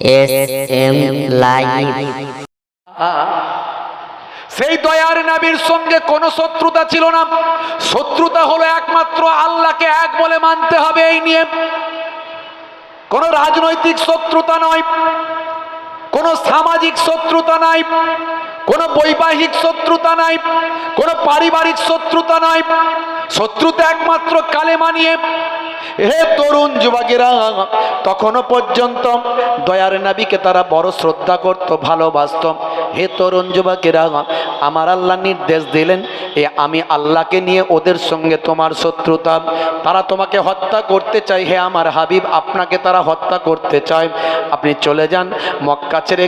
S M সেই দয়ার নবীর সঙ্গে কোনো শত্রুতা ছিল না। শত্রুতা হলো একমাত্র আল্লাহকে এক বলে মানতে হবে এই নিয়ে। কোনো রাজনৈতিক শত্রুতা নয়, কোনো সামাজিক শত্রুতা নাই, কোনো বৈবাহিক শত্রুতা নাই, কোনো পারিবারিক শত্রুতা নাই। শত্রুতা একমাত্র কালেমা নিয়ে। হে তরুণ যুবকেরা তখনও পর্যন্ত দয়ার নাবিকে তারা বড় শ্রদ্ধা করত, ভালোবাসত। হে তরুণ যুবকেরা, আমার আল্লাহ নির্দেশ দিলেন, এ আমি আল্লাহকে নিয়ে ওদের সঙ্গে তোমার শত্রুতা। তারা তোমাকে হত্যা করতে চায়, হে আমার হাবিব, আপনাকে তারা হত্যা করতে চায়। আপনি চলে যান, মক্কা ছেড়ে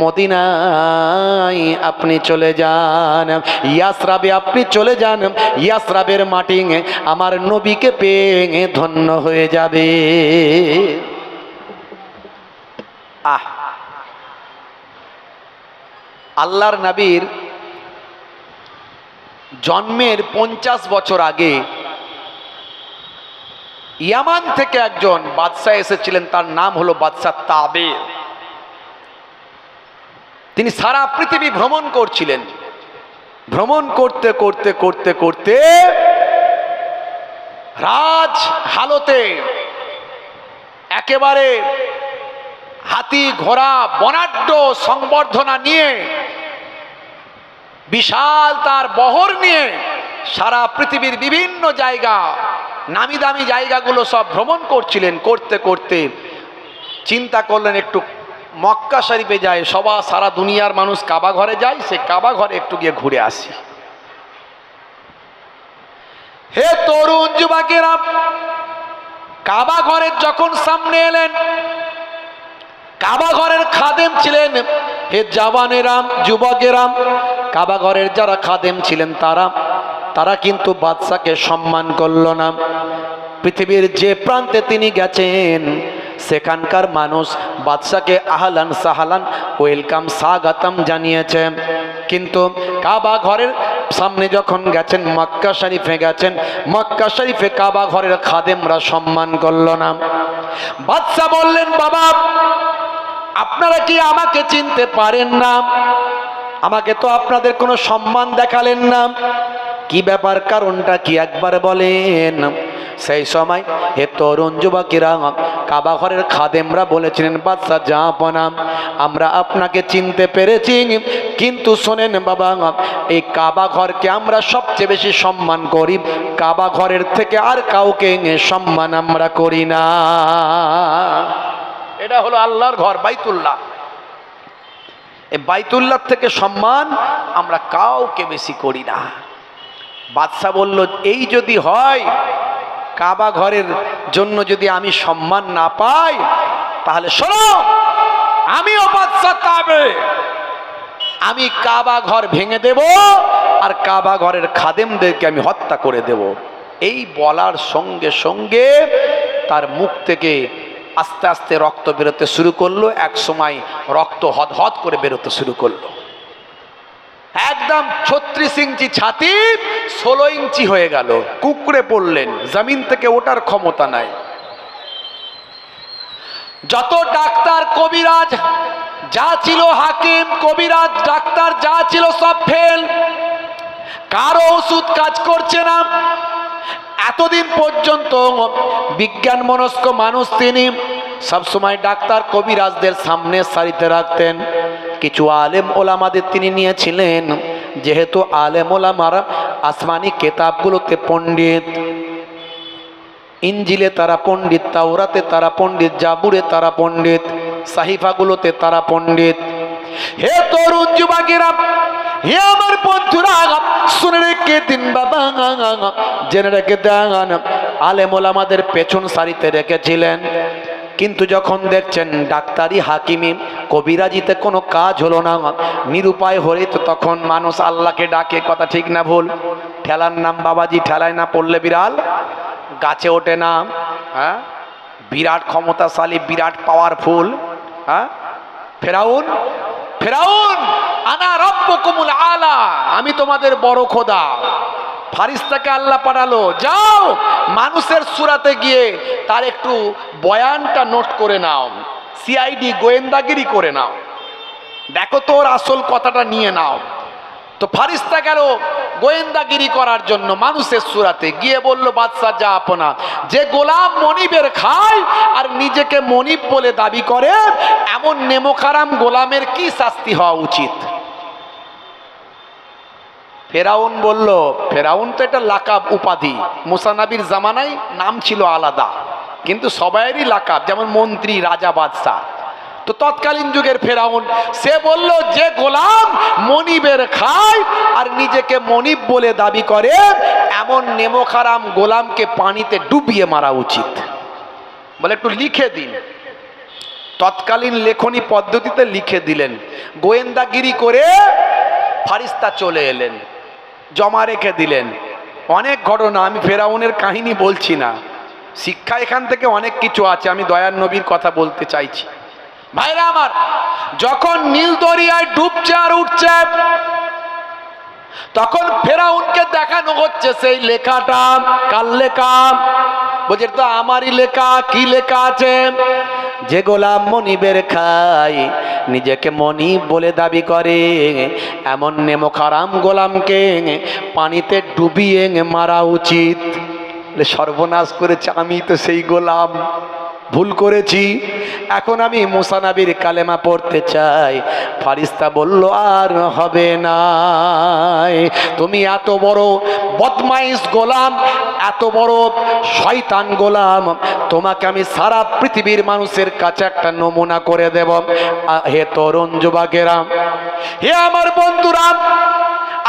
মদিনায় আপনি চলে যান। ইয়াসরাবে আপনি চলে যান, ইয়াসরাবের মাটি আমার নবীকে পেয়ে ধন্য। হয়ে যাবে। আহ। আল্লাহর নবীর জন্মের পঞ্চাশ বছর আগে ইয়ামান থেকে একজন বাদশাহ এসেছিলেন, তার নাম হলো বাদশাহ তাবে। তিনি সারা পৃথিবী ভ্রমণ করছিলেন। ভ্রমণ করতে করতে করতে করতে রাজ হালতে একেবারে হাতি, ঘোড়া, বনাঢ্য সংবর্ধনা নিয়ে, বিশাল তার বহর নিয়ে সারা পৃথিবীর বিভিন্ন জায়গা, নামি দামি জায়গাগুলো সব ভ্রমণ করছিলেন, করতে করতে। চিন্তা করলেন একটু মক্কা শরীফে যায়, সবার সারা দুনিয়ার মানুষ কাবা ঘরে যায়, সে কাবা ঘরে একটু গিয়ে ঘুরে আসি। হে তরুণ যুবকেরা, কাবা ঘরের যখন সামনে এলেন, কাবা ঘরের খাদেম ছিলেন হে জওয়ানেরাম যুবকেরাম কাবা ঘরের যারা খাদেম ছিলেন তারা তারা কিন্তু বাদশাকে সম্মান করল না। পৃথিবীর যে প্রান্তে তিনি গেছেন, সেখানকার মানুষ বাদশাকে আহলান সাহালান ওয়েলকাম স্বাগতম জানিয়েছে। কিন্তু কাবা ঘরের সামনে যখন গেছেন, মক্কা শরীফে গেছেন, মক্কা শরীফে কাবা ঘরের খাদেমরা সম্মান করল না। বাদশা বললেন, বাবা, আপনারা কি আমাকে চিনতে পারেন না? আমাকে তো আপনাদের কোনো সম্মান দেখালেন না। কি ব্যাপার, কারণটা কি একবার বলেন? সেই সময় এ তরুণ যুবকেরা কাবা ঘরের খাদেমরা বলেছিলেন, বাদশাহ জাহাপনাম আমরা আপনাকে চিনতে পেরেছি, কিন্তু শোনেন বাবা, এই কাবা ঘরকে আমরা সবচেয়ে বেশি সম্মান করি। কাবা ঘরের থেকে আর কাউকে সম্মান আমরা করি না। এটা হলো আল্লাহর ঘর, বাইতুল্লাহ। এই বাইতুল্লাহ থেকে সম্মান আমরা কাউকে বেশি করি না। বাদশাহ বলল, এই যদি হয় কাবা ঘরের জন্য যদি আমি সম্মান না পাই, তাহলে শোনো আমিও বাদশাহ তাবে আমি কাবা ঘর ভেঙে দেব আর কাবা ঘরের খাদেমদেরকে আমি হত্যা করে দেব। এই বলার সঙ্গে সঙ্গে তার মুখ থেকে আস্তে আস্তে রক্ত বেরোতে শুরু করল এক সময় রক্ত হদ হদ করে বেরোতে শুরু করল। একদম ছত্রিশ ইঞ্চি ছাতি, ষোলো ইঞ্চি হয়ে গেল। কুকুরে পড়লেন, জমিন থেকে ওঠার ক্ষমতা নাই। যত ডাক্তার, কবিরাজ, যা ছিল হাকিম, কবিরাজ, ডাক্তার, যা ছিল সব ফেল। কারও ওষুধ কাজ করছে না। এতদিন পর্যন্ত বিজ্ঞান মনস্ক মানুষ তিনি সবসময় ডাক্তার, কবিরাজদের সামনে সারিতে রাখতেন। কিছু আলেম ওলামাদের তিনি নিয়েছিলেন। যেহেতু আলেম ওলামারা আসমানি কেতাবগুলোতে পণ্ডিত ইঞ্জিলে তারা পণ্ডিত, তাওরাতে তারা পণ্ডিত, জাবুরে তারা পণ্ডিত, সাহিফাগুলোতে তারা পণ্ডিত। হে তরুণ যুবকেরা, হে আমার বন্ধুরা, শুনে রেখে দিন বাবা, জেনে রেখে দেন আলেমুল আমাদের পেছন সারিতে রেখেছিলেন। কিন্তু যখন দেখছেন ডাক্তারি হাকিমি কবিরাজিতে কোনো কাজ হলো না, নিরুপায় হলে তো তখন মানুষ আল্লাহকে ডাকে, কথা ঠিক না ভুল। ঠেলার নাম বাবাজি, ঠেলায় না পড়লে বিড়াল? গাছে ওঠে না। হ্যাঁ? বিরাট ক্ষমতাশালী, বিরাট পাওয়ারফুল হ্যাঁ? ফেরাউন? ফেরাউন! আনা রব্বকুমুল আলা। আমি তোমাদের বড় খোদা। ফারিস্তাকে আল্লাহ পাঠালো, যাও, মানুষের সুরাতে গিয়ে তার একটু বয়ানটা নোট করে নাও সিআইডি গোয়েন্দাগিরি করে নাও। দেখো তোর আসল কথাটা নিয়ে নাও। তো ফারিস্তা গেল গোয়েন্দাগিরি করার জন্য মানুষের সুরাতে, গিয়ে বলল, বাদশাহ, যা আপনা। যে গোলাম মনিবের খায় আর নিজেকে মনিব বলে দাবি করে, এমন নেমোখারাম গোলামের কি শাস্তি হওয়া উচিত? ফেরাউন বলল, ফেরাউন তো এটা লাকাব উপাধি। মুসানাবির জামানায় নাম ছিল আলাদা, কিন্তু সবাইয়েরই লাকাব, যেমন মন্ত্রী, রাজা, বাদশাহ। তো তৎকালীন যুগের ফেরাউন, সে বলল, যে গোলাম মনিবের খায় আর নিজেকে মনিব বলে দাবি করে, এমন নেমোখারাম গোলামকে পানিতে ডুবিয়ে মারা উচিত। বলে, একটু লিখে দিন। তৎকালীন লেখনী পদ্ধতিতে লিখে দিলেন। গোয়েন্দাগিরি করে ফারিস্তা চলে এলেন। জমা রেখে দিলেন। অনেক ঘটনা, আমি ফেরাউনের কাহিনী বলছি না। শিক্ষা এখান থেকে অনেক কিছু আছে, আমি দয়ার নবীর কথা বলতে চাইছি। ভাইরা আমার, যখন নীল দরিয়ায় ডুবছে আর উঠছে, তখন ফেরাউনকে দেখানো হচ্ছে সেই লেখাটা। কার লেখা? বলছে তো আমারই লেখা, কি লেখা আছে? যে গোলাম মনিবের খায় নিজেকে মনিব বলে দাবি করে। এমন নেমো নেমখারাম গোলামকে পানিতে ডুবিয়ে মারা উচিত। সর্বনাশ করেছে আমি তো সেই গোলাম। ভুল করেছি। এখন আমি মুসানাবির কালেমা পড়তে চাই। ফারিস্তা বলল, আর হবে না তুমি এত বড় বদমাইশ গোলাম, এত বড় শয়তান গোলাম। তোমাকে আমি সারা পৃথিবীর মানুষের কাছে একটা নমুনা করে দেব। হে তরুণ যুবকেরা, হে আমার বন্ধুরা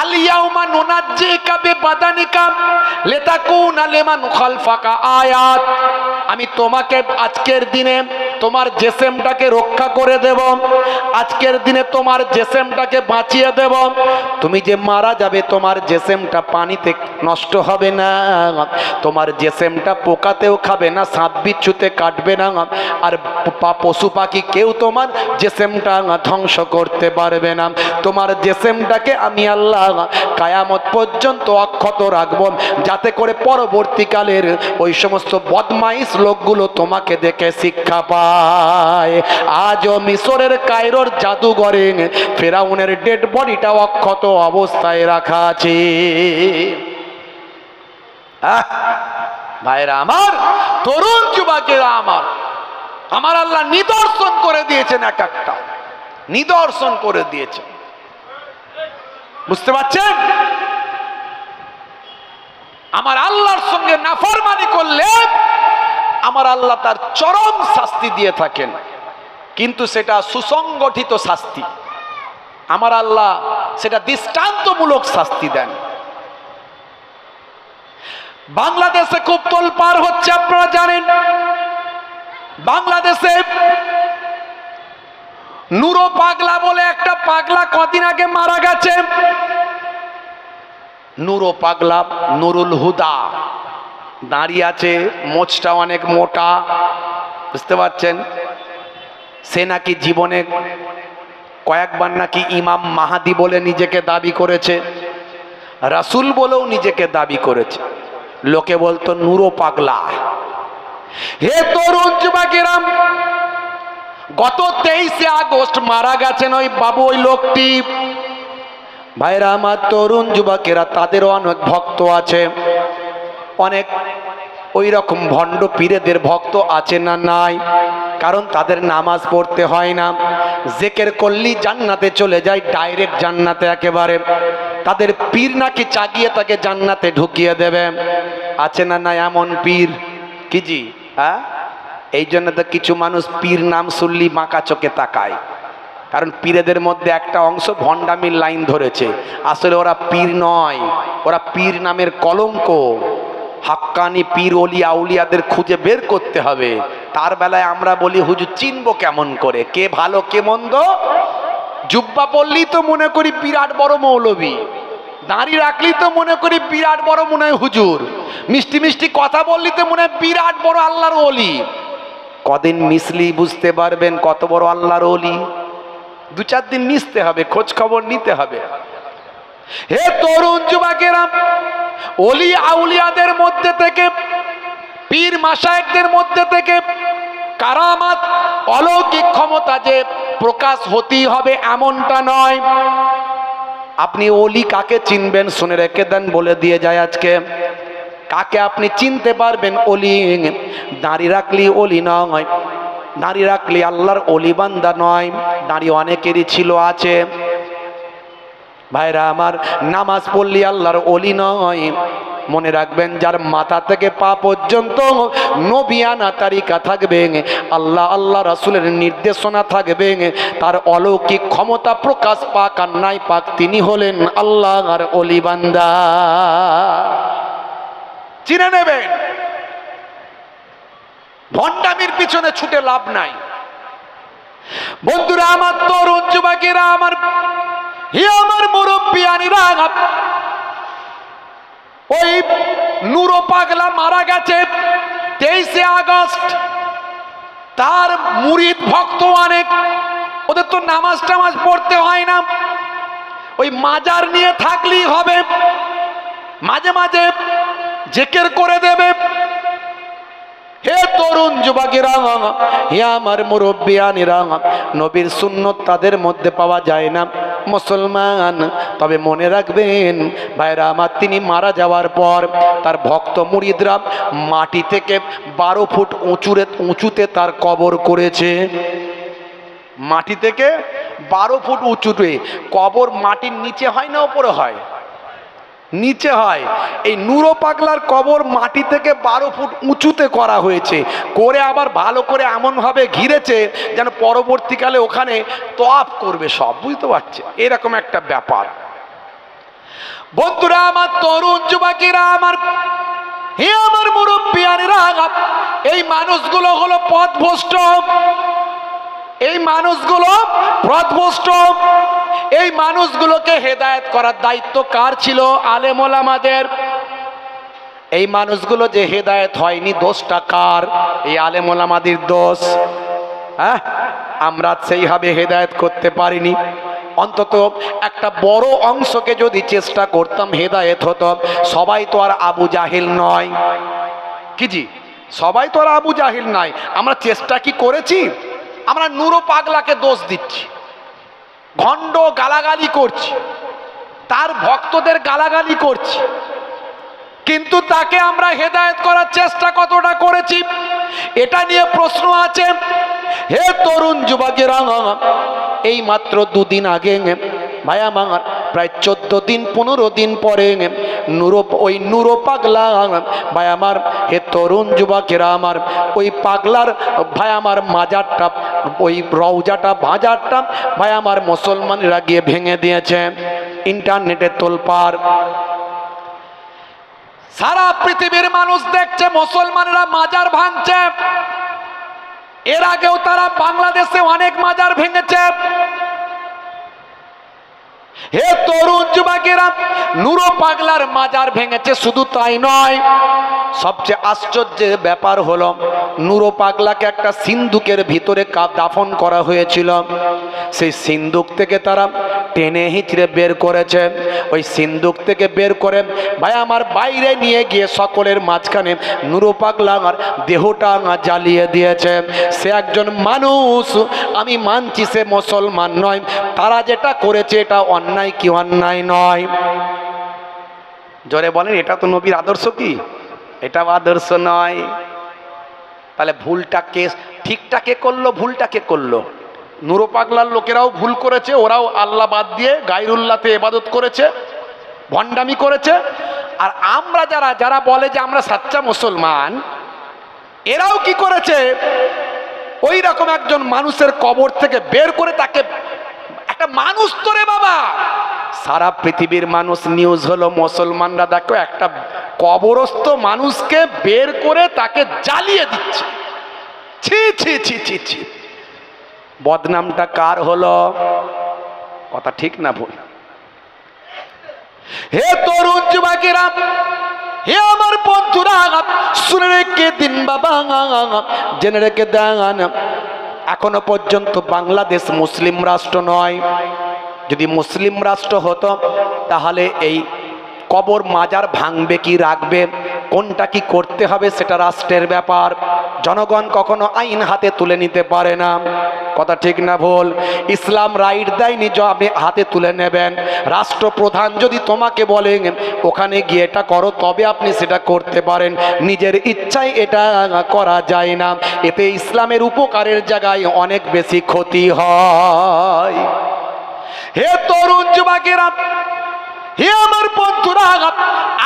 আলিয়াউমা নুনাজ্জিকা বিবাদানিকা লিতাকুনা লিমান খালফাকা আয়াত। আমি তোমাকে আজকের দিনে তোমার জেসেমটাকে রক্ষা করে দেব। আজকের দিনে তোমার জেসেমটাকে বাঁচিয়ে দেব। তুমি যে মারা যাবে, তোমার জেসেমটা পানিতে নষ্ট হবে না। তোমার জেসেমটা পোকাতেও খাবে না, সাপ বিচ্ছুতে কাটবে না। আর পশু পাখি কেউ তোমার জেসেমটা ধ্বংস করতে পারবে না। তোমার জেসেমটাকে আমি আল্লাহ কায়ামত পর্যন্ত অক্ষত রাখব। যাতে করে পরবর্তীকালের ওই সমস্ত বদমাইশ লোকগুলো তোমাকে দেখে শিক্ষা পায়। আজও মিশরের কায়রোর জাদুঘরে ফেরাউনের ডেড বডিটা অক্ষত অবস্থায় রাখা আছে। ভাইরা আমার, তরুণ যুবকেরা আমার আমার আল্লাহ নিদর্শন করে দিয়েছেন এক একটা। নিদর্শন করে দিয়েছেন। বুঝতে পারছেন? আমার আল্লাহর সঙ্গে নাফরমানি করলে আমার আল্লাহ তার চরম শাস্তি দিয়ে থাকেন। কিন্তু সেটা সুসংগঠিত শাস্তি। আমার আল্লাহ সেটা দৃষ্টান্তমূলক শাস্তি দেন। বাংলাদেশে খুব তোলপার হচ্ছে, আপনারা জানেন। বাংলাদেশে নুরো পাগলা বলে একটা পাগলা কদিন আগে মারা গেছে। নুরো পাগলা নুরুল হুদা। দাঁড়িয়ে আছে, মোচটা অনেক মোটা। বুঝতে পারছেন? সে নাকি জীবনে কয়েকবার নাকি ইমাম মাহাদি বলে নিজেকে দাবি করেছে, রাসুল বলেও নিজেকে দাবি করেছে। লোকে বলতো, নুরো পাগলা। হে তরুণ যুবকেরাম, গত তেইশে আগস্ট মারা গেছেন ওই বাবু, ওই লোকটি। ভাইরা, আমার তরুণ যুবকেরা, তাদেরও অনেক ভক্ত আছে। অনেক ওই রকম ভণ্ড পীরেদের ভক্ত আছে না নাই? কারণ তাদের নামাজ পড়তে হয় না। জেকের করলি জান্নাতে চলে যায়, ডাইরেক্ট জান্নাতে একেবারে। তাদের পীর নাকি চাগিয়ে তাকে জান্নাতে ঢুকিয়ে দেবে। আছে না না এমন পীর? কি জি? হ্যাঁ? এই জন্য তো কিছু মানুষ পীর নাম শুনলি বাঁকা চোখে তাকায়। কারণ পীরেদের মধ্যে একটা অংশ ভণ্ডামির লাইন ধরেছে। আসলে ওরা পীর নয়, ওরা পীর নামের কলঙ্ক। হাক্কানি পীর অলি আউলিয়াদের খুঁজে বের করতে হবে। তার বেলায় আমরা বলি, হুজুর, চিনবো কেমন করে? কে ভালো, কে মন্দ? জুব্বা পড়লেই তো মনে করি বিরাট বড় মৌলবী। দাঁড়ি রাখলেই তো মনে করি বিরাট বড় মনে হয় হুজুর। মিষ্টি মিষ্টি কথা বললি তো মনে হয় বিরাট বড় আল্লাহর অলি কদিন মিশলি বুঝতে পারবেন কত বড় আল্লাহর অলি দু চার দিন মিশতে হবে, খোঁজ খবর নিতে হবে। হে তরুণ যুবকেরা, অলি আউলিয়াদের মধ্যে থেকে, পীর মাসায়েকদের মধ্যে থেকে কারামাত, অলৌকিক ক্ষমতা যে প্রকাশ হতেই হবে এমনটা নয়। আপনি অলি কাকে চিনবেন শুনে রেখে দেন, বলে দিয়ে যায় আজকে। কাকে আপনি চিনতে পারবেন অলি? দাঁড়িয়ে রাখলি অলি নয় দাঁড়িয়ে রাখলি আল্লাহর অলি বান্দা নয় দাঁড়িয়ে অনেকেরই ছিল আছে। ভাইরা, আমার নামাজ পড়লি আল্লাহর অলি নয়। মনে রাখবেন, যার মাথা থেকে পা পর্যন্ত নবিয়ানা তারিকা থাকবে, আল্লাহ আল্লাহ রাসুলের নির্দেশনা থাকবে, তার অলৌকিক ক্ষমতা প্রকাশ পাক আর নাই পাক তিনি হলেন আল্লাহ আর অলিবান্দা চিনে নেবেন, ভণ্ডামির পিছনে ছুটে লাভ নাই। বন্ধুরা, আমার তরুণ যুবকেরা, আমার হে আমার মুরব্বিয়ানিরা ওই নুরো পাগলা মারা গেছে তেইশে আগস্ট। তার মুরিদ ভক্ত অনেক, ওদের তো নামাজ টামাজ পড়তে হয় না। ওই মাজার নিয়ে থাকলেই হবে। মাঝে মাঝে জেকের করে দেবে। হে তরুণ যুবকেরা, হে আমার মুরব্বিয়ানিরা, নবীর সুন্নত তাদের মধ্যে পাওয়া যায় না। মুসলমান, তবে মনে রাখবেন, ভাইরা আমার, তিনি মারা যাওয়ার পর তার ভক্ত মুরিদরা মাটি থেকে বারো ফুট উঁচুরে, উঁচুতে তার কবর করেছে। মাটি থেকে বারো ফুট উঁচুতে, কবর মাটির নিচে হয় না ওপরে হয়? নিচে হয়। এই নুরো পাগলার কবর মাটি থেকে বারো ফুট উঁচুতে করা হয়েছে। করে আবার ভালো করে এমনভাবে ঘিরেছে যেন পরবর্তীকালে ওখানে তোয়াপ করবে সব। বুঝতে পারছে? এরকম একটা ব্যাপার। বন্ধুরা, আমার তরুণ যুবকেরা, আমার হে আমার মুরব্বিয়ানেরা, এই মানুষগুলো হলো পথভ্রষ্ট। এই মানুষগুলো পথভ্রষ্ট। এই মানুষগুলোকে হেদায়েত করার দায়িত্ব কার ছিল? আলেমল আমাদের এই মানুষগুলো যে হেদায়েত হয়নি, দোষটা কার? এই আলেমল আমাদের দোষ। হ্যাঁ? আমরা সেইভাবে হেদায়েত করতে পারিনি। অন্তত একটা বড় অংশকে যদি চেষ্টা করতাম, হেদায়েত হতো। সবাই তো আর আবু জাহিল নয়। কি জি? সবাই তো আর আবু জাহিল নয় আমরা চেষ্টা কি করেছি? আমরা নুরো পাগলাকে দোষ দিচ্ছি। ঘণ্ড গালাগালি করছে। তার ভক্তদের গালাগালি করছে। কিন্তু তাকে আমরা হেদায়ত করার চেষ্টা কতটা করেছি, এটা নিয়ে প্রশ্ন আছে। হে তরুণ যুবকেরা এই মাত্র দুদিন আগে ভাই আমার প্রায় চোদ্দ দিন, পনেরো দিন পরে ওই নুরো পাগলা। ভাই আমার, হে তরুণ যুবকেরা আমার, ওই পাগলার, ভাই আমার মাজারটা, ওই রৌজাটা বাজারটা ভাই আমার মুসলমানরা গিয়ে ভেঙে দিয়েছে। ইন্টারনেটে তোলপার সারা পৃথিবীর মানুষ দেখছে, মুসলমানরা মাজার ভাঙছে। এর আগেও তারা বাংলাদেশে অনেক মাজার ভেঙেছে হে যুবকেরা নুরো পাগলার মাজার ভেঙেছে, শুধু তাই নয়, সবচেয়ে আশ্চর্যের ব্যাপার হলো নুরো পাগলাকে একটা সিন্ধুকের ভিতরে দাফন করা হয়েছিল। সেই সিন্ধুক থেকে তারা টেনে হিচড়ে বের করেছে। ওই সিন্ধুক থেকে বের করে ভাই আমার বাইরে নিয়ে গিয়ে সকলের মাঝখানে নুরো পাগলা আমার দেহটা আমার জ্বালিয়ে দিয়েছে। সে একজন মানুষ, আমি মানছি সে মুসলমান নয়। তারা যেটা করেছে এটা অন্যায় কি অন্যায় নয়। জোরে বলেন, এটা তো নবীর আদর্শ কি? এটাও আদর্শ নয় তাহলে ভুলটা কে, ঠিকটা কে করল, ভুলটা কে করল? নুরো পাগলার লোকেরাও ভুল করেছে, ওরাও আল্লাহ বাদ দিয়ে গাইরুল্লাতে এবাদত করেছে, ভণ্ডামি করেছে। আর আমরা যারা যারা বলে যে আমরা সাচ্চা মুসলমান, এরাও কি করেছে? ওই রকম একজন মানুষের কবর থেকে বের করে তাকে, একটা মানুষ তো রে বাবা! সারা পৃথিবীর মানুষ নিউজ হলো, মুসলমানরা দেখো একটা কবরস্থ মানুষকে বের করে তাকে জ্বালিয়ে দিচ্ছে। ছি ছি ছি ছি ছি। বদনামটা কার হলো? কথা ঠিক না ভুল। হে তরুণ যুবকেরা, হে আমার বন্ধুরা, শুনে রেখে দিন বাবা। জেনে রেখে দেন, এখনও পর্যন্ত বাংলাদেশ মুসলিম রাষ্ট্র নয়। যদি মুসলিম রাষ্ট্র হতো, তাহলে এই কবর মাজার ভাঙবে কি রাখবে, কোনটা কি করতে হবে সেটা রাষ্ট্রের ব্যাপার। জনগণ কখনো আইন হাতে তুলে নিতে পারে না। কথা ঠিক না ভুল? ইসলাম রাইট দেয়নি যে আপনি হাতে তুলে নেবেন। রাষ্ট্রপ্রধান যদি তোমাকে বলেন ওখানে গিয়ে এটা করো, তবে আপনি সেটা করতে পারেন। নিজের ইচ্ছায় এটা করা যায় না। এতে ইসলামের উপকারের জায়গায় অনেক বেশি ক্ষতি হয়। হে তরুণ যুবকেরা হে আমার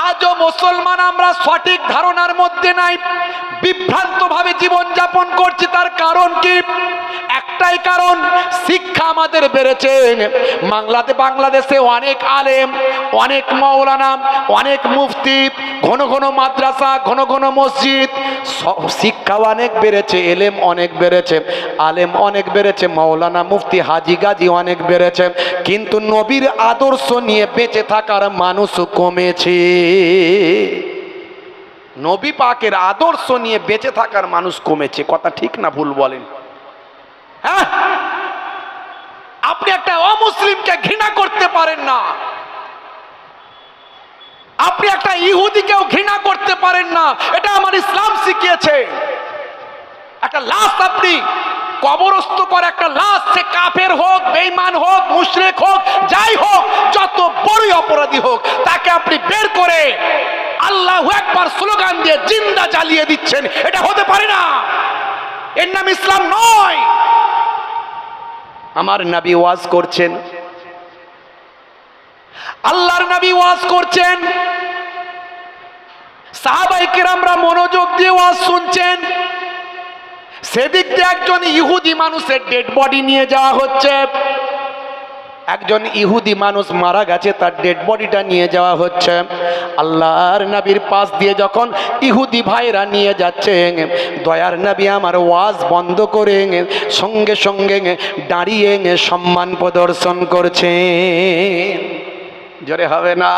আজও মুসলমান আমরা সঠিক ধারণার মধ্যে নাই। বিভ্রান্ত ভাবে জীবন যাপন করছি, তার কারণ কি? একটাই কারণ, শিক্ষা আমাদের বেড়েছে। বাংলাতে বাংলাদেশে অনেক আলেম, অনেক মৌলানা অনেক মুফতি, ঘন ঘন মাদ্রাসা, ঘন ঘন মসজিদ স- শিক্ষাও অনেক বেড়েছে, এলেম অনেক বেড়েছে, আলেম অনেক বেড়েছে মৌলানা মুফতি হাজি গাজি অনেক বেড়েছে। কিন্তু নবীর আদর্শ নিয়ে বেঁচে থাকার মানুষ কমেছে। নবী পাকের আদর্শ নিয়ে বেঁচে থাকার মানুষ কমেছে। কথা ঠিক না ভুল বলেন। হ্যাঁ? আপনি একটা অমুসলিমকে ঘৃণা করতে পারেন না। আপনি একটা ইহুদিকেও ঘৃণা করতে পারেন না। এটা আমার ইসলাম শিখিয়েছে। একটা লাশ আপনি কবরস্থ করে একটা লাশ সে কাফের হোক, বেঈমান হোক, মুশরিক হোক, যাই হোক, যত বড়ই অপরাধী হোক, তাকে আপনি বের করে আল্লাহ একবার স্লোগান দিয়ে জিন্দা জ্বালিয়ে দিচ্ছেন। এটা হতে পারে না। এর নাম ইসলাম নয়। আমার নবী ওয়াজ করছেন। আল্লাহর নবী ওয়াজ করছেন। সাহাবাই কিরামরা মনোযোগ দিয়ে ওয়াজ শুনছেন। সেদিক দিয়ে একজন ইহুদি মানুষের ডেড বডি নিয়ে যাওয়া হচ্ছে। একজন ইহুদি মানুষ মারা গেছে, তার ডেড বডিটা নিয়ে যাওয়া হচ্ছে। আল্লাহর নবীর পাশ দিয়ে যখন ইহুদি ভাইরা নিয়ে যাচ্ছে, দয়ার নবী আমার ওয়াজ বন্ধ করে সঙ্গে সঙ্গে দাঁড়িয়ে সম্মান প্রদর্শন করছে। জোরে হবে না।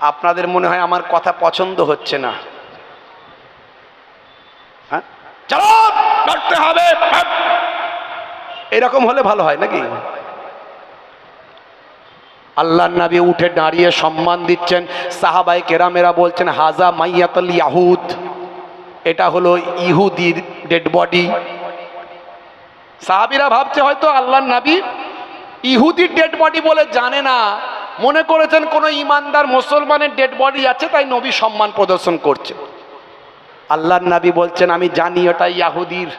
আপনাদের মনে হয় আমার কথা পছন্দ হচ্ছে না। চলো হবে। এরকম হলে ভালো হয় নাকি? আল্লাহ নবী উঠে দাঁড়িয়ে সম্মান দিচ্ছেন সাহাবাই কেরামেরা বলছেন, হাজা মাইয়াতল ইয়াহুদ। এটা হলো ইহুদির ডেড বডি। সাহাবিরা ভাবছে হয়তো আল্লাহ নবী ইহুদির ডেড বডি বলে জানে না। মনে করেছেন কোনো ইমানদার মুসলমানের ডেড বডি আছে, তাই নবী সম্মান প্রদর্শন করছে। আল্লাহর নবী বলছেন, আমি জানি ওটা ইয়াহুদির।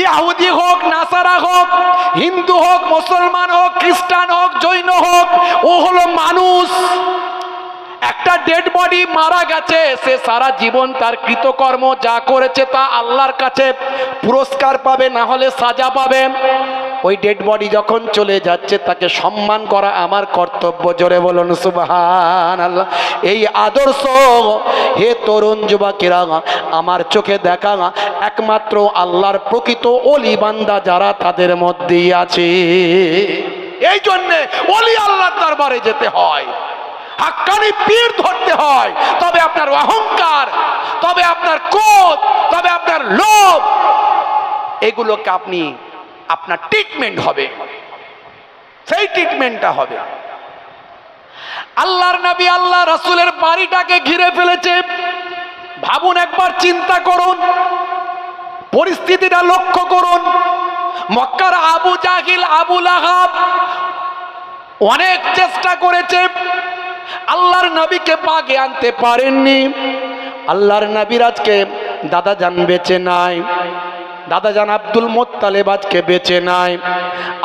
ইয়াহুদি হোক, নাসারা হোক, হিন্দু হোক, মুসলমান হোক, খ্রিস্টান হোক, জৈন হোক, ও হলো মানুষ। একটা ডেড বডি মারা গেছে, সে সারা জীবন তার কৃতকর্ম যা করেছে তা আল্লাহর কাছে পুরস্কার পাবে, না হলে সাজা পাবে। ওই ডেড বডি যখন চলে যাচ্ছে, তাকে সম্মান করা আমার কর্তব্য। জোরে বলুন সুবহান আল্লাহ এই আদর্শ, হে তরুণ যুবকেরা, আমার চোখে দেখা একমাত্র আল্লাহর প্রকৃত অলি বান্দা যারা তাদের মধ্যেই আছে। এই জন্যে অলি আল্লাহর দরবারে যেতে হয়। হাক্কানি পীর ধরতে হয়। তবে আপনার অহংকার, তবে আপনার ক্রোধ, তবে আপনার লোভ, এগুলোকে আপনি আপনার ট্রিটমেন্ট হবে। সেই ট্রিটমেন্টটা হবে। আল্লাহর নবী আল্লাহ রাসূলের বাড়িটাকে ঘিরে ফেলেছে। ভাবুন একবার, চিন্তা করুন। পরিস্থিতিটা লক্ষ্য করুন। মক্কার আবু জাহিল আবুল আহাব অনেক চেষ্টা করেছে। আল্লাহর নবীকে পাগে আনতে পারেননি। আল্লাহর নবীর আজকে দাদা জান বেঁচে নাই। দাদা জান আব্দুল মোত্তালেব আজকে বেঁচে নাই।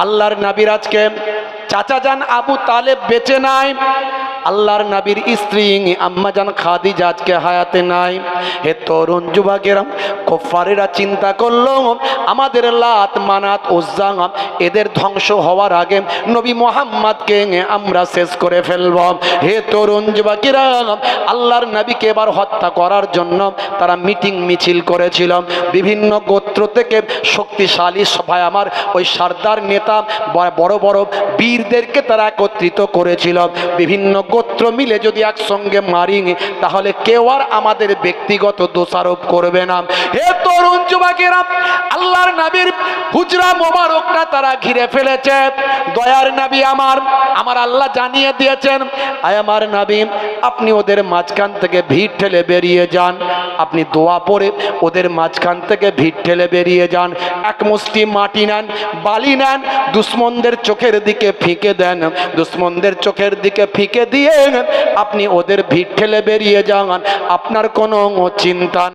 আল্লাহর নাবির আজকে চাচা যান আবু তালেব বেঁচে নাই। আল্লাহর নবীর স্ত্রী আম্মাজান খাদিজা আজকে হায়াতে নাই। হে তরুণ যুবকেরা কোফারেরা চিন্তা করল, আমাদের লাত মানাত ওজ্জাং এদের ধ্বংস হওয়ার আগে নবী মোহাম্মদকে আমরা শেষ করে ফেলব। হে তরুণ যুবকেরা, আল্লাহর নবীকে এবার হত্যা করার জন্য তারা মিটিং মিছিল করেছিল। বিভিন্ন গোত্র থেকে শক্তিশালী সভায় আমার ওই সর্দার নেতা, বড় বড় বীরদেরকে তারা একত্রিত করেছিল। বিভিন্ন গোত্র মিলে যদি একসঙ্গে মারি তাহলে কেউ আর আমাদের ব্যক্তিগত দোষারোপ করবে না। হে তরুণ যুবকেরা, আল্লাহর নবীর হুজরা মোবারকটা তারা ঘিরে ফেলেছে। দয়ার নবী আমার আমার আল্লাহ জানিয়ে দিয়েছেন, আয় আমার নবী, আপনি ওদের মাঝখান থেকে ভিড় ঠেলে বেরিয়ে যান। আপনি দোয়া পড়ে ওদের মাঝখান থেকে ভিড় ঠেলে বেরিয়ে যান। এক মুষ্টি মাটি নেন, বালি নেন, দুশ্মনদের চোখের দিকে ফিকে দেন। দুশ্মনদের চোখের দিকে ফিকে দিয়ে আপনি ওদের ভিড় ঠেলে বেরিয়ে যান। আপনার কোনো চিন্তা